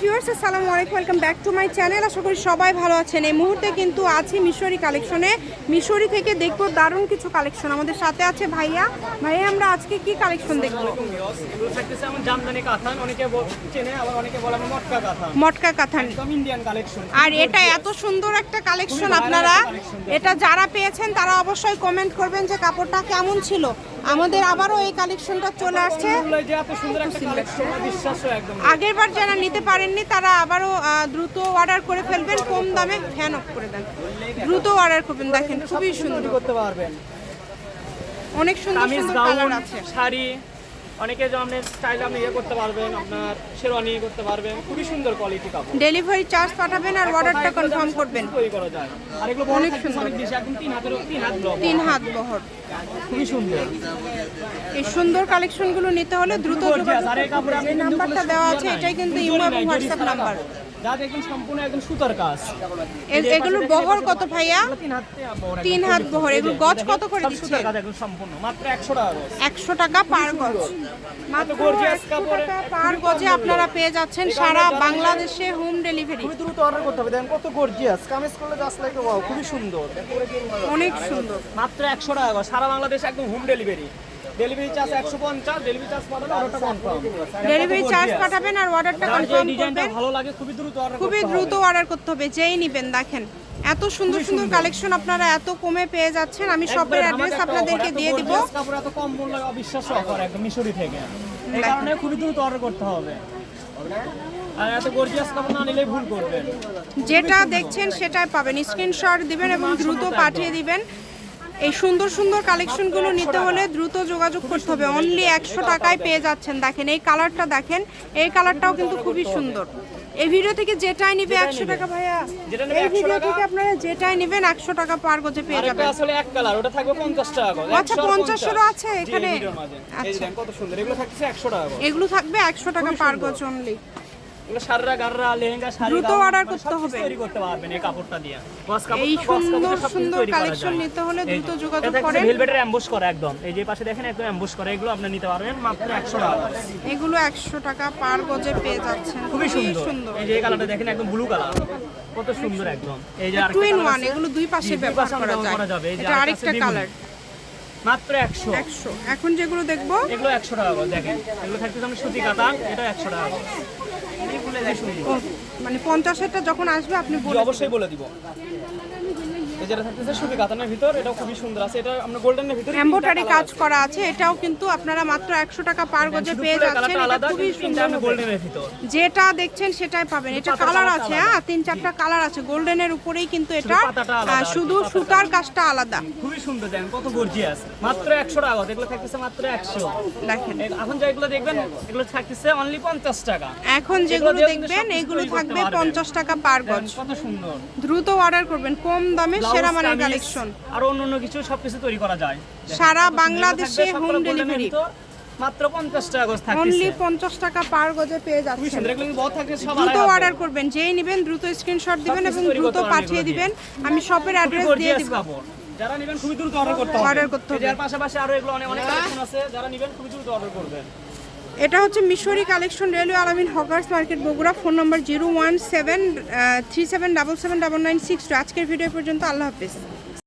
Viewers আসসালামু আলাইকুম welcome back to my channel আশা করি সবাই ভালো আছেন। এই মুহূর্তে কিন্তু আছি মিশরি কালেকশনে। মিশরি থেকে দেখব দারুণ কিছু কালেকশন আমাদের সাথে আছে ভাইয়া। ভাইয়া আমরা আজকে কি কালেকশন দেখব? মটকা কাঁথান। আর এটা এত সুন্দর একটা কালেকশন আপনারা। এটা যারা পেয়েছেন তারা অবশ্যই কমেন্ট করবেন যে কাপড়টা কেমন ছিল। আমাদের আবারও এই কালেকশনটা চলে আসছে। একদম আগেরবার যারা নিতে পারেননি তারা আবারও দ্রুত অর্ডার করে ফেলবেন কম দামে ফ্যান অফ করে দেন। দ্রুত অর্ডার করবেন দেখেন খুবই সুন্দর। করতে পারবেন। অনেক সুন্দর সুন্দর কালার আছে। শাড়ি অনেকে আপনি চাইলে আপনি ইয়ে করতে পারবেন আপনার শেরওয়ানি করতে পারবেন খুবই সুন্দর কোয়ালিটি কাপড়। ডেলিভারি চার্জ পাঠাবেন আর অর্ডারটা কনফার্ম করবেন। তৈরি করা যায়। আর এগুলো অনেক সুন্দর। অনেক বেশি একদম তিন হাতের তিন হাত ব্লক তিন হাত বহর। খুবই সুন্দর। এই সুন্দর কালেকশনগুলো নিতে হলে দ্রুত যোগাযোগ যে নাম্বারটা দেওয়া আছে এটাই কিন্তু ইমো এবং হোয়াটসঅ্যাপ নাম্বার যা দেখুন সম্পূর্ণ একদম সুতার কাজ। এগুলোর বহর কত ভাইয়া? তিন হাত বহর তিন হাত বহর। এগুলো গজ কত করে দিচ্ছে? সুতার কাজ একদম সম্পূর্ণ মাত্র একশো টাকা গজ। একশো টাকা পার গজ। মাত্র gorgeous একশো কাপড়ে টাকা পার গজে আপনারা পেয়ে যাচ্ছেন সারা বাংলাদেশে হোম ডেলিভারি খুবই দ্রুত অর্ডার করতে হবে। দেখেন কত গর্জিয়াস কামিজ করলে জাস্ট লাইক ওয়াও সুন্দর। অনেক সুন্দর। মাত্র একশো টাকা গজ। সারা বাংলাদেশ একদম হোম ডেলিভারি ডেলিভারি চার্জ একশো পঞ্চাশ ডেলিভারি চার্জ পাঠালে অর্ডারটা কনফার্ম ডেলিভারি চার্জ পাঠাবেন আর অর্ডারটা কনফার্ম করবেন। ভালো লাগে খুবই দ্রুত অর্ডার খুবই দ্রুত অর্ডার করতে হবে যেই নিবেন দেখেন। এত সুন্দর সুন্দর কালেকশন আপনারা এত কমে পেয়ে যাচ্ছেন আমি শপের অ্যাড্রেস আপনাদেরকে দিয়ে দিব। কাপড় এত কম মূল্য অবিশ্বাস্য অফার একদম মিশরি থেকে। এই কারণে খুবই দ্রুত অর্ডার করতে হবে। আর এত গর্জিয়াস কাপড় না নিলেই ভুল করবেন। যেটা দেখছেন সেটাই পাবেন। স্ক্রিনশট দিবেন এবং দ্রুত পাঠিয়ে দিবেন। এই সুন্দর সুন্দর কালেকশনগুলো নিতে হলে দ্রুত যোগাযোগ করতে হবে। অনলি একশো টাকায় পেয়ে যাচ্ছেন। দেখেন এই কালারটা দেখেন। এই কালারটাও কিন্তু খুবই সুন্দর। এই ভিডিও থেকে যেটাই নিবে একশো টাকা ভাইয়া। এই ভিডিও থেকে আপনারা যেটাই নেবেন একশো টাকা পার গজে পেয়ে যাবেন। আসলে এক কালার ওটা থাকবে পঞ্চাশ টাকা আচ্ছা, 100 আর 50 এরও আছে এখানে? আচ্ছা। কত সুন্দর। এগুলো থাকছে একশো টাকা এগুলো থাকবে একশো টাকা পার গজ অনলি এগুলো গাররা লেহেঙ্গা শাড়ি দ্রুত গাউন, মানে করতে হবে। তৈরি করতে পারবেন এই কাপড়টা দিয়ে। গস কাপড় এই তো গস কাপড় সুন্দর সুন্দর কালেকশন নিতে হলে দ্রুত যে, যোগাযোগ করেন। ভেলভেটের অ্যাম্বুশ করা একদম। এই যে পাশে দেখেন একদম অ্যাম্বুশ করা। এগুলো আপনি নিতে পারবেন মাত্র একশো টাকা। এগুলো একশো টাকা পার গজে পেয়ে যাচ্ছেন। খুবই সুন্দর। এই যে এই কালারটা দেখেন একদম ব্লু কালার কত সুন্দর একদম। এই যে আরেকটা টু ইন ওয়ান এগুলো দুই পাশে ব্যবহার করা যায়। এটা আরেকটা কালার মাত্র একশো। একশো। এখন যেগুলো দেখব? এগুলো একশো টাকা করে দেখেন। এগুলো থাকতে আমি সুতি কাতান এটা একশো টাকা করে। মানে পঞ্চাশেরটা যখন আসবে আপনি অবশ্যই বলে দিব। এই যেটা থাকতেছে সুতি কাতানের ভিতর এটাও খুবই সুন্দর আছে। এটা আমরা গোল্ডেনের ভিতর এম্বোটারি কাজ করা আছে এটাও কিন্তু আপনারা মাত্র একশো টাকা পার গজে পেয়ে যাচ্ছেন এটা খুবই সুন্দর। গোল্ডেনের ভিতর। যেটা দেখছেন সেটাই পাবেন। এটা কালার আছে হ্যাঁ তিন চারটা কালার আছে। গোল্ডেনের উপরেই কিন্তু এটা শুধু সুতার কাজটা আলাদা। খুবই সুন্দর দেখেন কত গর্জিয়াস মাত্র একশো টাকা এগুলো থাকতেছে মাত্র একশো। দেখেন। এখন যেগুলো দেখবেন এগুলো থাকতেছে অনলি পঞ্চাশ টাকা। এখন যেগুলো দেখবেন এগুলো থাকবে পারবেন। পঞ্চাশ টাকা পার গজ। কত সুন্দর। দ্রুত অর্ডার করবেন কম দামে সেরা মানের কালেকশন আর কিছু সবকিছু তৈরি করা যায়। সারা। বাংলাদেশে হোম ডেলিভারি মাত্র পঞ্চাশ টাকা গজ অনলি থাকতেছে পঞ্চাশ টাকা পার গজে পেয়ে যাচ্ছেন। থাকছে দ্রুত। অর্ডার করবেন যেই নেবেন দ্রুত স্ক্রিনশট দিবেন এবং দ্রুত পাঠিয়ে দিবেন। আমি শপের অ্যাড্রেস দিয়ে দিব। যারা নেবেন খুবই দ্রুত অর্ডার করতে হবে। Order করতে হবে। এর পাশাপাশি আরও এগুলো অনেক অনেক কালেকশন আছে। যারা নেবেন খুবই দ্রুত অর্ডার করবেন। এটা হচ্ছে Mishri collection railway Alamin hawkers market Bogura, phone number zero one seven three seven double seven double nine six আজকের ভিডিও পর্যন্ত, আল্লাহ হাফিজ।